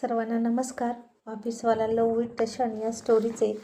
सर्वांना नमस्कार. ऑफिसवाला लव विथ टशन या स्टोरीचे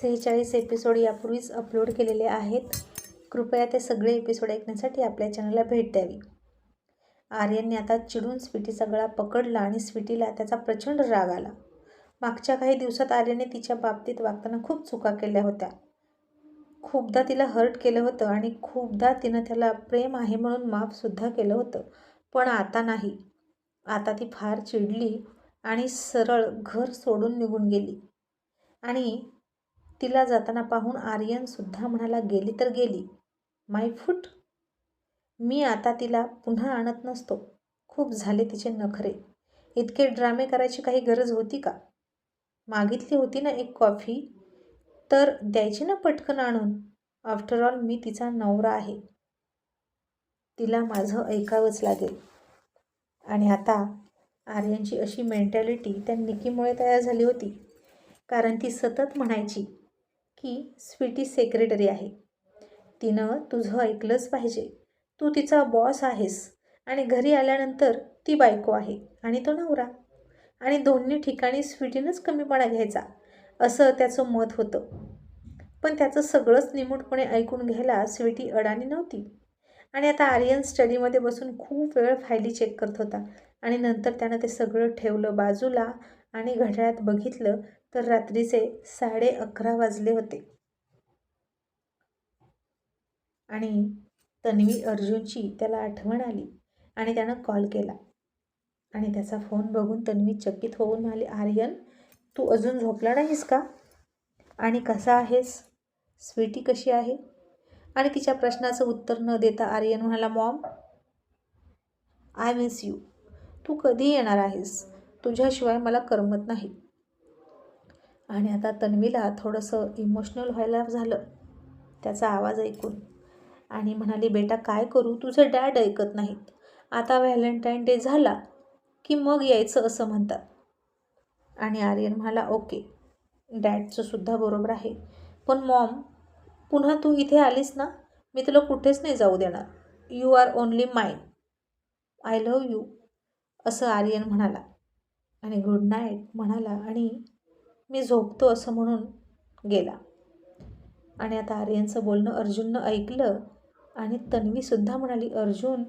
सेहेचाळीस एपिसोड यापूर्वीच अपलोड केलेले आहेत. कृपया ते सगळे एपिसोड ऐकण्यासाठी आपल्या चॅनलला भेट द्यावी. आर्यनने आता चिडून स्वीटीचा गळा पकडला आणि स्वीटीला त्याचा प्रचंड राग आला. मागच्या काही दिवसात आर्यने तिच्या बाबतीत वागताना खूप चुका केल्या होत्या. खूपदा तिला हर्ट केलं होतं आणि खूपदा तिनं त्याला प्रेम आहे म्हणून माफसुद्धा केलं होतं. पण आता नाही. आता ती फार चिडली आणि सरळ घर सोडून निघून गेली. आणि तिला जाताना पाहून आर्यनसुद्धा म्हणाला गेली तर गेली. माय फूट. मी आता तिला पुन्हा आणत नसतो. खूप झाले तिचे नखरे. इतके ड्रामे करायची काही गरज होती का? मागितली होती ना एक कॉफी? तर द्यायची ना पटकन आणून? आफ्टर ऑल मी तिचा नवरा आहे. तिला माझं ऐकावंच लागेल. आणि आता आर्यांची अशी मेंटॅलिटी त्या निकीमुळे तयार झाली होती. कारण ती सतत म्हणायची की स्वीटी सेक्रेटरी आहे. तिनं तुझं ऐकलंच पाहिजे. तू तिचा बॉस आहेस आणि घरी आल्यानंतर ती बायको आहे आणि तो नवरा. आणि दोन्ही ठिकाणी स्वीटीनंच कमीपणा घ्यायचा. असं त्याचं मत होतं. पण त्याचं सगळंच निमूटपणे ऐकून घ्यायला स्वीटी अडाणी नव्हती. आणि आता आर्यन स्टडीमध्ये बसून खूप वेळ फायली चेक करत होता. आणि नंतर त्यानं ते सगळं ठेवलं बाजूला आणि घड्याळात बघितलं तर रात्रीचे साडे अकरा वाजले होते. आणि तन्वी अर्जुनची त्याला आठवण आली आणि त्यानं कॉल केला. आणि त्याचा फोन बघून तन्वी चकित होऊन म्हणाली आर्यन तू अजून झोपला नाहीस का? आणि कसा आहेस? स्वीटी कशी आहे? आणि तिच्या प्रश्नाचं उत्तर न देता आर्यन म्हणाला मॉम आय मिस यू. तू कधी येणार आहेस. तुझ्याशिवाय मला करमत नाही. आणि आता तन्वीला थोडंसं इमोशनल व्हायला झालं त्याचा आवाज ऐकून. आणि म्हणाली बेटा काय करू? तुझं डॅड ऐकत नाहीत. आता व्हॅलेंटाईन डे झाला की मग यायचं असं म्हणतात. आणि आर्यन म्हणाला ओके. डॅडचं सुद्धा बरोबर आहे. पण मॉम पुन्हा तू इथे आलीस ना मी तुला कुठेच नाही जाऊ देणार. You are only mind I love you असं आर्यन म्हणाला. आणि गुड नाईट म्हणाला आणि मी झोपतो असं म्हणून गेला. आणि आता आर्यनचं बोलणं अर्जुननं ऐकलं आणि तन्वीसुद्धा म्हणाली अर्जुन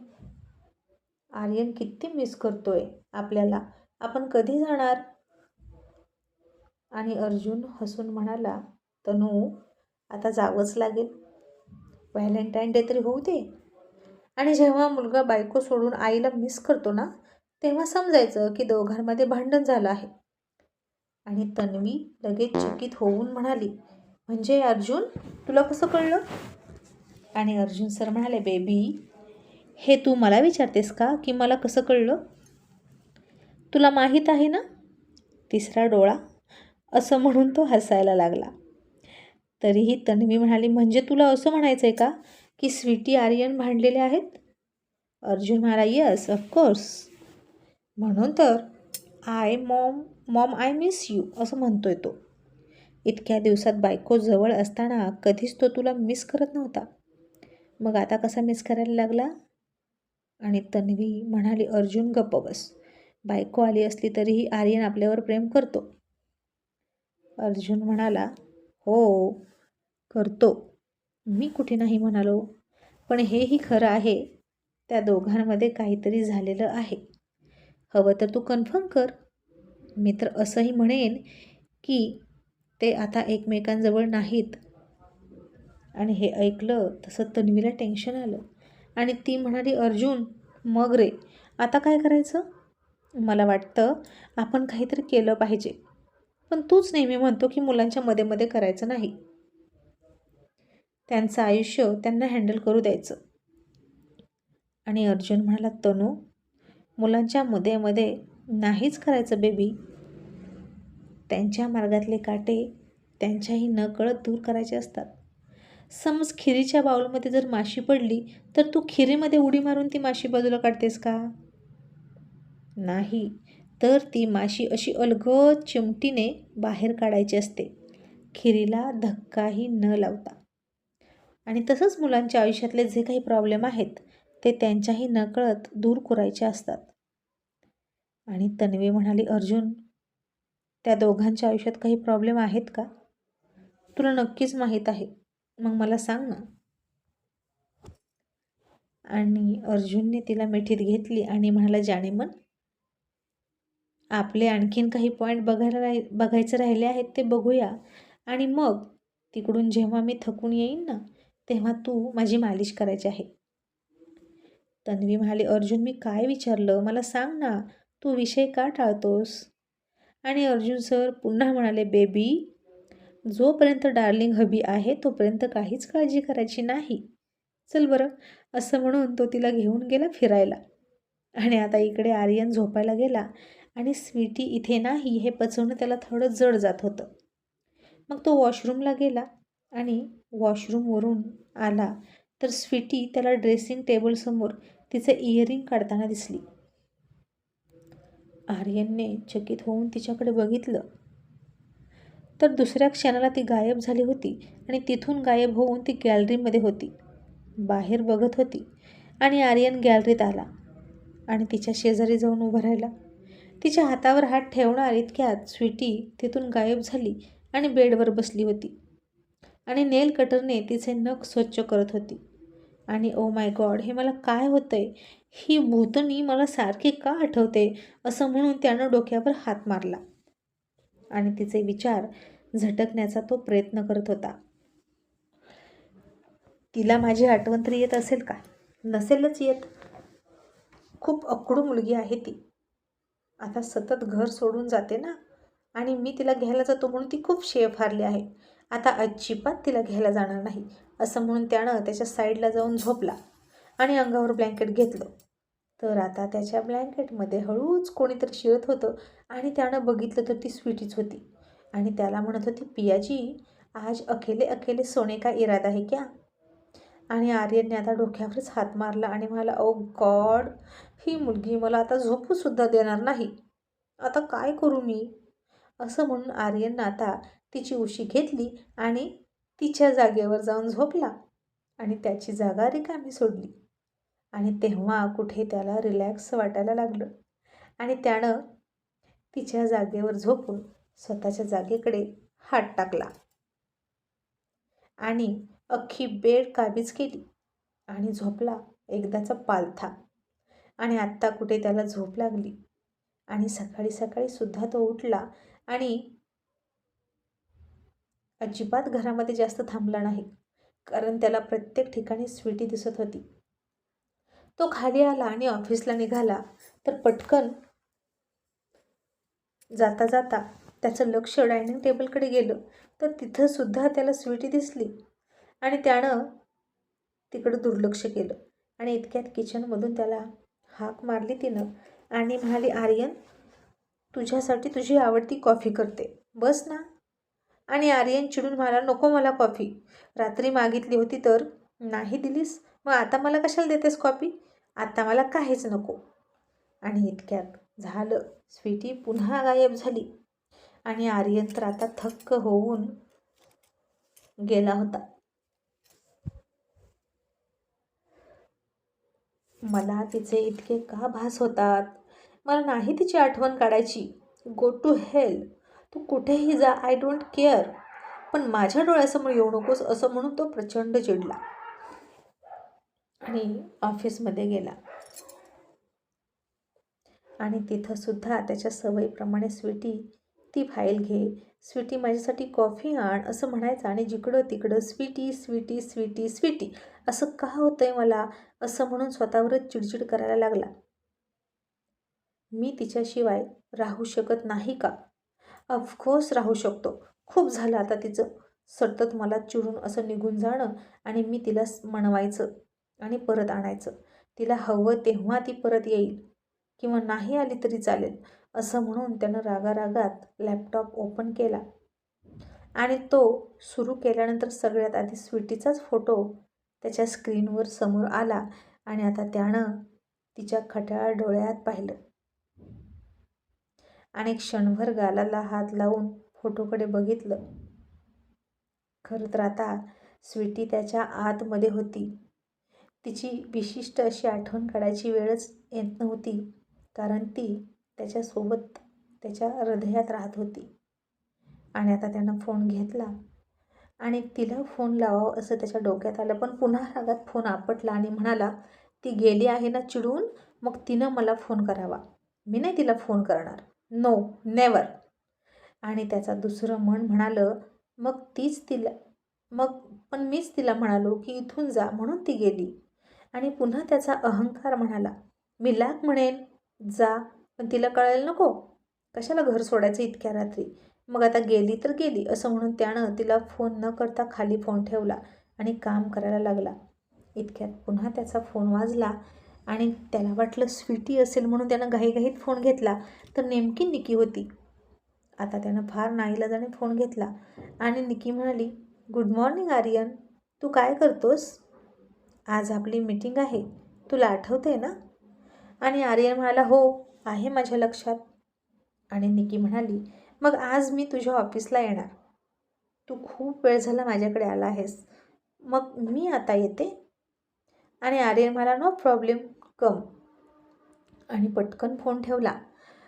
आर्यन किती मिस करतोय आपल्याला. आपण कधी जाणार? आणि अर्जुन हसून म्हणाला तनू आता जावंच लागेल. व्हॅलेंटाईन डे तरी होऊ दे. आणि जेव्हा मुलगा बायको सोडून आईला मिस करतो ना तेव्हा समजायचं की दोघांमध्ये भांडण झालं आहे. आणि तन्वी लगेच चकित होऊन म्हणाली म्हणजे अर्जुन तुला कसं कळलं? आणि अर्जुन सर म्हणाले बेबी हे तू मला विचारतेस का की मला कसं कळलं? तुला माहीत आहे ना? तिसरा डोळा असं म्हणून तो हसायला लागला. तरीही तन्वी म्हणाली म्हणजे तुला असं म्हणायचं आहे का की स्वीटी आर्यन भांडलेले आहेत? अर्जुन म्हणाला यस ऑफकोर्स म्हणून तर I mom mom I miss you असं म्हणतोय तो. इतक्या दिवसात बायको जवळ असताना कधीच तो तुला मिस करत नव्हता. मग आता कसा मिस करायला लागला? आणि तन्वी म्हणाली अर्जुन गप्प बस. बायको आली असली तरीही आर्यन आपल्यावर प्रेम करतो. अर्जुन म्हणाला हो करतो. मी कुठे नाही म्हणालो पण हेही खरं आहे त्या दोघांमध्ये काहीतरी झालेलं आहे. हवं तर तू कन्फर्म कर. मी तर असंही म्हणेन की ते आता एकमेकांजवळ नाहीत. आणि हे ऐकलं तसं तन्वीला टेन्शन आलं. आणि ती म्हणाली अर्जुन मग रे आता काय करायचं? मला वाटतं आपण काहीतरी केलं पाहिजे. पण तूच नेहमी म्हणतो की मुलांच्या मध्ये मध्ये करायचं नाही. त्यांचं आयुष्य त्यांना हँडल करू द्यायचं. आणि अर्जुन म्हणाला तनू मुलांच्या मध्ये मध्ये नाहीच करायचं बेबी त्यांच्या मार्गातले काटे त्यांच्याही नकळत दूर करायचे असतात. समज खिरीच्या बाऊलमध्ये जर माशी पडली तर तू खिरीमध्ये उडी मारून ती माशी बाजूला काढतेस का? नाही. तर ती माशी अशी अलगद चिमटीने बाहेर काढायची असते. खिरीला धक्काही न लावता. आणि तसंच मुलांच्या आयुष्यातले जे काही प्रॉब्लेम आहेत ते त्यांच्याही नकळत दूर करायचे असतात. आणि तन्वी म्हणाली अर्जुन त्या दोघांच्या आयुष्यात काही प्रॉब्लेम आहेत का? तुला नक्कीच माहीत आहे. मग मला सांग ना. आणि अर्जुनने तिला मिठीत घेतली आणि म्हणाला जाणे मन आपले आणखीन काही पॉईंट बघायला राह बघायचे राहिले आहेत ते बघूया. आणि मग तिकडून जेव्हा मी थकून येईन ना तेव्हा तू माझी मालिश करायची आहे. तन्वी म्हणाली अर्जुन मी काय विचारलं? मला सांग ना तू विषय का टाळतोस? आणि अर्जुन सर पुन्हा म्हणाले बेबी जोपर्यंत डार्लिंग हबी आहे तोपर्यंत काहीच काळजी करायची नाही. चल बरं. असं म्हणून तो तिला घेऊन गेला फिरायला. आणि आता इकडे आर्यन झोपायला गेला. आणि स्वीटी इथे नाही हे पचवणं त्याला थोडं जड जात होतं. मग तो वॉशरूमला गेला आणि वॉशरूमवरून आला तर स्वीटी त्याला ड्रेसिंग टेबलसमोर तिचं इयरिंग काढताना दिसली. आर्यनने चकित होऊन तिच्याकडे बघितलं. तर दुसऱ्या क्षणाला ती गायब झाली होती आणि तिथून गायब होऊन ती गॅलरीमध्ये होती. बाहेर बघत होती आणि आर्यन गॅलरीत आला आणि तिच्या शेजारी जाऊन उभा राहिला. तिच्या हातावर हात ठेवणार इतक्यात स्वीटी तिथून गायब झाली आणि बेडवर बसली होती. आणि नेल कटरने तिचे नख स्वच्छ करत होती. आणि ओ माय गॉड हे मला काय होतंय? ही भूतनी मला सारखी का आठवते? असं म्हणून त्यानं डोक्यावर हात मारला. आणि तिचे विचार झटकण्याचा तो प्रयत्न करत होता. तिला माझी आठवण तरी येत असेल का? नसेलच येत. खूप अकडू मुलगी आहे ती. आता सतत घर सोडून जाते ना? आणि मी तिला घ्यायला जातो म्हणून ती खूप शेफ हारली आहे. आता अजिबात तिला घ्यायला जाणार नाही असं म्हणून त्यानं त्याच्या साईडला जाऊन झोपला आणि अंगावर ब्लँकेट घेतलं. तर आता त्याच्या ब्लँकेटमध्ये हळूच कोणीतरी शिरत होतं आणि त्यानं बघितलं तर ती स्वीटीच होती. आणि त्याला म्हणत होती पियाजी आज अकेले अकेले सोने का इरादा आहे क्या? आणि आर्यनने आता डोक्यावरच हात मारला आणि म्हणाला ओ गॉड ही मुलगी मला आता झोपूसुद्धा देणार नाही. आता काय करू मी? असं म्हणून आर्यननं आता तिची उशी घेतली आणि तिच्या जागेवर जाऊन झोपला आणि त्याची जागा रिकामी सोडली. आणि तेव्हा कुठे त्याला रिलॅक्स वाटायला लागलं. आणि त्यानं तिच्या जागेवर झोपून स्वतःच्या जागेकडे हात टाकला. आणि अख्खी बेड काबीज केली आणि झोपला एकदाचा पालथा. आणि आत्ता कुठे त्याला झोप लागली? आणि सकाळी सकाळी सुद्धा तो उठला आणि अजिबात घरामध्ये जास्त थांबला नाही कारण त्याला प्रत्येक ठिकाणी स्वीटी दिसत होती. तो खाली आला आणि ऑफिसला निघाला तर पटकन जाता जाता त्याचं लक्ष डायनिंग टेबलकडे गेलं तर तिथंसुद्धा त्याला स्वीटी दिसली. आणि त्यानं तिकडं दुर्लक्ष केलं. आणि इतक्यात किचनमधून त्याला हाक मारली तिनं आणि म्हणाली आर्यन तुझ्यासाठी तुझी आवडती कॉफी करते. बस ना. आणि आर्यन चिडून म्हणाला नको मला कॉफी. रात्री मागितली होती तर नाही दिलीस. मग आता मला कशाला देतेस कॉफी? आता मला काहीच नको. आणि इतक्यात झालं. स्वीटी पुन्हा गायब झाली. आणि आर्यन तर आता थक्क होऊन गेला होता. मला तिचे इतके का भास होतात? मला नाही तिची आठवण काढायची. गो टू हेल तू कुठेही जा आय डोंट केअर पण माझ्या डोळ्यासमोर येऊ नकोस असं म्हणून तो प्रचंड चिडला आणि ऑफिसमध्ये गेला. आणि तिथं सुद्धा त्याच्या सवयीप्रमाणे स्वीटी ती फाईल घे. स्वीटी माझ्यासाठी कॉफी आण असं म्हणायचं आणि जिकडं तिकडं स्वीटी स्वीटी स्वीटी स्वीटी असं का होतंय मला? असं म्हणून स्वतःवरच चिडचिड करायला लागला. मी तिच्याशिवाय राहू शकत नाही का? ऑफकोर्स राहू शकतो. खूप झालं आता तिचं. सतत मला चिडून असं निघून जाणं आणि मी तिला म्हणवायचं आणि परत आणायचं. तिला हवं तेव्हा ती परत येईल. किंवा नाही आली तरी चालेल असं म्हणून त्यानं रागारागात लॅपटॉप ओपन केला. आणि तो सुरू केल्यानंतर सगळ्यात आधी स्वीटीचाच फोटो त्याच्या स्क्रीनवर समोर आला आणि आता त्यानं तिच्या खट्याळ डोळ्यात पाहिलं. आणि क्षणभर गालाला हात लावून फोटोकडे बघितलं. खरं तर आता स्वीटी त्याच्या आतमध्ये होती. तिची विशिष्ट अशी आठवण काढायची वेळच येत नव्हती कारण ती त्याच्यासोबत त्याच्या हृदयात राहत होती. आणि आता त्यानं फोन घेतला. आणि तिला फोन लावावं असं त्याच्या डोक्यात आलं. पण पुन्हा रागात फोन आपटला आणि म्हणाला ती गेली आहे ना चिडून? मग तिनं मला फोन करावा. मी नाही तिला फोन करणार. नो नेवर आणि त्याचा दुसरं मन म्हणालं मग तीच तिला मग पण मीच तिला म्हणालो की इथून जा म्हणून ती गेली. आणि पुन्हा त्याचा अहंकार म्हणाला मी लाख म्हणेन जा पण तिला कळायला नको. कशाला घर सोडायचं इतक्या रात्री? मग आता गेली तर गेली असं म्हणून त्यानं तिला फोन न करता खाली फोन ठेवला आणि काम करायला लागला. इतक्यात पुन्हा त्याचा फोन वाजला आणि त्याला वाटलं स्वीटी असेल म्हणून त्यानं घाईघाईत फोन घेतला तर नेमकी निकी होती. आता त्यानं फार नाईलाजाने फोन घेतला आणि निकी म्हणाली गुड मॉर्निंग आर्यन तू काय करतोस? आज आपली मीटिंग आहे तुला आठवते ना? आणि आर्यन म्हणाला हो आहे माझ्या लक्षात. आणि निकी म्हणाली मग आज मी तुझ्या ऑफिसला येणार. तू खूप वेळ झाला माझ्याकडे आला आहेस. मग मी आता येते? आणि आर्यन मला नो प्रॉब्लेम कम. आणि पटकन फोन ठेवला.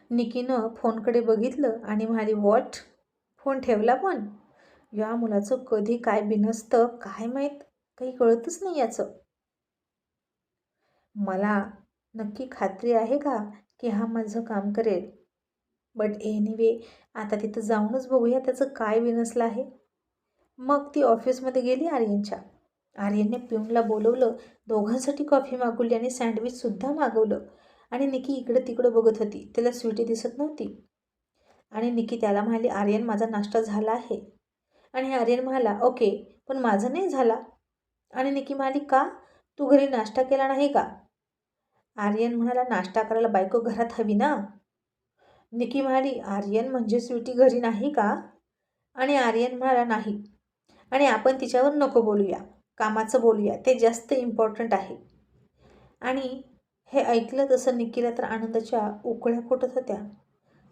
निकीनं फोनकडे बघितलं आणि म्हणाली वॉट? फोन ठेवला पण? या मुलाचं कधी काय बिनसतं काय माहीत? काही कळतच नाही याचं. मला नक्की खात्री आहे का की हा माझं काम करेल? बट एनिवे आता तिथं जाऊनच बघूया त्याचं काय विनसलं आहे. मग ती ऑफिसमध्ये गेली आर्यनच्या. आर्यनने पिऊनला बोलवलं दोघांसाठी कॉफी मागवली आणि सँडविचसुद्धा मागवलं. आणि निकी इकडं तिकडं बघत होती. त्याला स्वीटी दिसत नव्हती. आणि निकी त्याला म्हणाली आर्यन माझा नाश्ता झाला आहे. आणि आर्यन म्हणाला ओके पण माझा नाही झाला. आणि निकी म्हणाली का? तू घरी नाश्ता केला नाही का? आर्यन म्हणाला नाश्ता करायला बायको घरात हवी ना? निकी म्हणाली आर्यन म्हणजे स्वीटी घरी नाही का? आणि आर्यन म्हणाला नाही. आणि आपण तिच्यावर नको बोलूया कामाचं बोलूया ते जास्त इम्पॉर्टंट आहे. आणि हे ऐकलं तसं निकीला तर आनंदाच्या उकळ्या फुटत होत्या.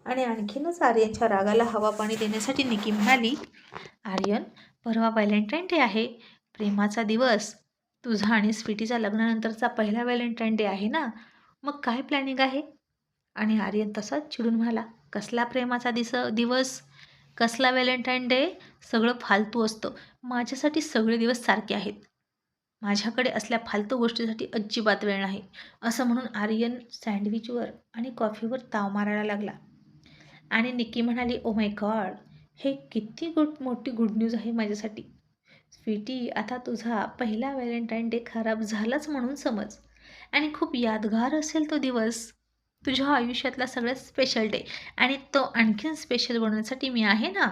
आणि आणखीनच आर्यनच्या रागाला हवा पाणी देण्यासाठी निकी म्हणाली आर्यन परवा व्हॅलेंटाईन डे आहे प्रेमाचा दिवस. तुझा आणि स्वीटीचा लग्नानंतरचा पहिला व्हॅलेंटाईन डे आहे ना? मग काय प्लॅनिंग आहे? आणि आर्यन तसाच चिडून म्हणाला कसला प्रेमाचा दिस दिवस? कसला व्हॅलेंटाईन डे? सगळं फालतू असतं. माझ्यासाठी सगळे दिवस सारखे आहेत. माझ्याकडे असल्या फालतू गोष्टीसाठी अजिबात वेळ नाही. असं म्हणून आर्यन सँडविचवर आणि कॉफीवर ताव मारायला लागला. आणि निक्की म्हणाली ओ माय गॉड हे किती गुड मोठी गुड न्यूज आहे माझ्यासाठी. स्वीटी आता तुझा पहिला व्हॅलेंटाईन डे खराब झालाच म्हणून समज. आणि खूप यादगार असेल तो दिवस. तुझ्या आयुष्यातला सगळ्यात स्पेशल डे आणि तो आणखीन स्पेशल बनवण्यासाठी मी आहे ना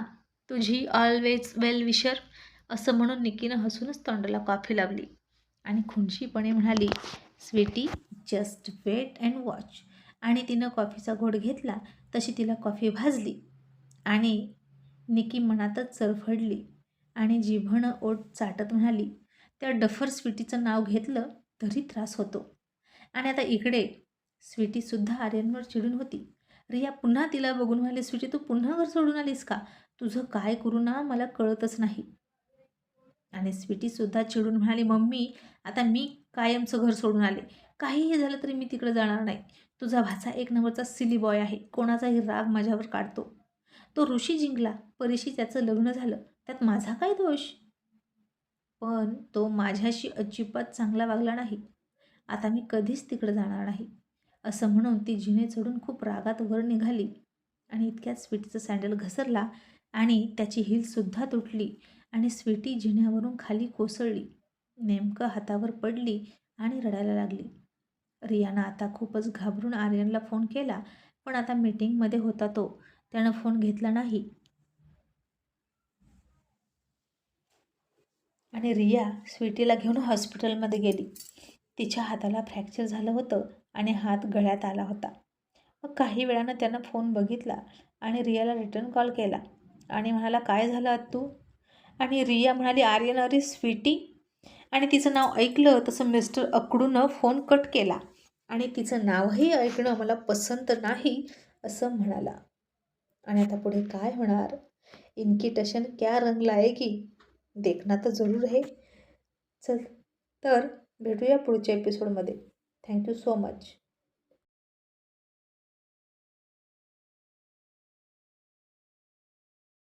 तुझी ऑलवेज वेल विशर असं म्हणून निकीनं हसूनच तोंडाला कॉफी लावली. आणि खुणशीपणे म्हणाली sweetie just wait and watch आणि तिनं कॉफीचा घोट घेतला तशी तिला कॉफी भाजली. आणि निकी मनातच चरफडली. आणि जिभणं ओठ चाटत म्हणाली त्या डफर स्वीटीचं नाव घेतलं तरी त्रास होतो. आणि आता इकडे स्वीटीसुद्धा आर्यनवर चिडून होती. रिया पुन्हा तिला बघून म्हणाली स्वीटी तू पुन्हा घर सोडून आलीस का? तुझं काय करू ना मला कळतच नाही. आणि स्वीटीसुद्धा चिडून म्हणाली मम्मी आता मी कायमचं घर सोडून आले. काहीही झालं तरी मी तिकडे जाणार नाही. तुझा भाचा एक नंबरचा सिली बॉय आहे. कोणाचाही राग माझ्यावर काढतो. तो ऋषी जिंकला. परीशी त्याचं लग्न झालं. त्यात माझा काय दोष? पण तो माझ्याशी अजिबात चांगला वागला नाही. आता मी कधीच तिकडे जाणार नाही. असं म्हणून ती जिने चढून खूप रागात वर निघाली आणि इतक्यात स्वीटीचा सँडल घसरला आणि त्याची हिलसुद्धा तुटली आणि स्वीटी जिन्यावरून खाली कोसळली. नेमकं हातावर पडली आणि रडायला लागली. रियानं आता खूपच घाबरून आर्यनला फोन केला पण आता मीटिंगमध्ये होता तो. त्यानं फोन घेतला नाही. आणि रिया स्वीटीला घेऊन हॉस्पिटलमध्ये गेली. तिच्या हाताला फ्रॅक्चर झालं होतं. आणि हात गळ्यात आला होता. मग काही वेळानं त्यानं फोन बघितला आणि रियाला रिटर्न कॉल केला. आणि म्हणाला काय झालं तू आणि रिया म्हणाली आर्यन अरे स्वीटी. आणि तिचं नाव ऐकलं तसं मिस्टर अकडूनं फोन कट केला. आणि तिचं नावही ऐकणं मला पसंत नाही असं म्हणाला. आणि आता पुढे काय होणार? इन्किटेशन क्या रंग लायेगी देखना तर जरूर आहे चल तर भेटूया पुढच्या एपिसोडमध्ये Thank you so much.